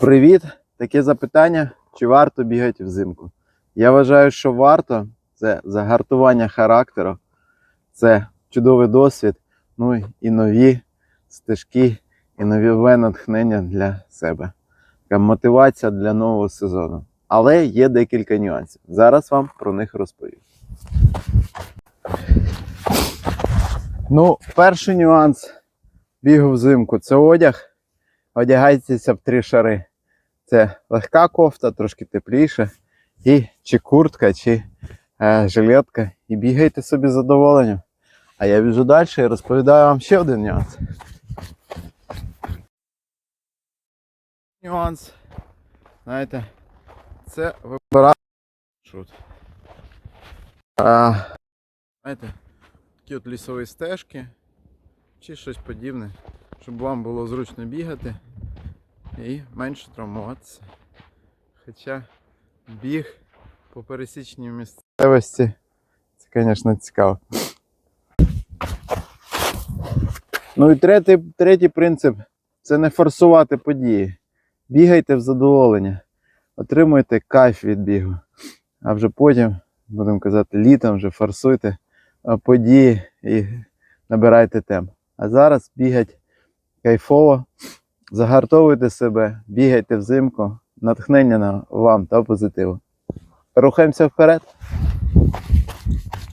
Привіт! Таке запитання, чи варто бігати взимку? Я вважаю, що варто. Це загартування характеру, це чудовий досвід, ну і нові стежки, і нове натхнення для себе. Така мотивація для нового сезону. Але є декілька нюансів. Зараз вам про них розповім. Ну, перший нюанс бігу взимку це одяг. Одягайтеся в три шари. Це легка кофта, трошки тепліше, і чи куртка, чи е, жилетка. І бігайте собі з задоволенням. А я біжу далі і розповідаю вам ще один нюанс. Нюанс. Знаєте, це вибирати маршрут. А, знаєте, такі от лісові стежки чи щось подібне, щоб вам було зручно бігати і менше травмуватися. Хоча біг по пересічній місцевості це, звісно, цікаво. Ну і третій, третій принцип це не форсувати події. Бігайте в задоволення, отримуйте кайф від бігу. А вже потім, будемо казати, літом вже форсуйте події і набирайте темп. А зараз бігать кайфово, загартовуйте себе, бігайте взимку, натхнення вам та позитиву. Рухаємося вперед.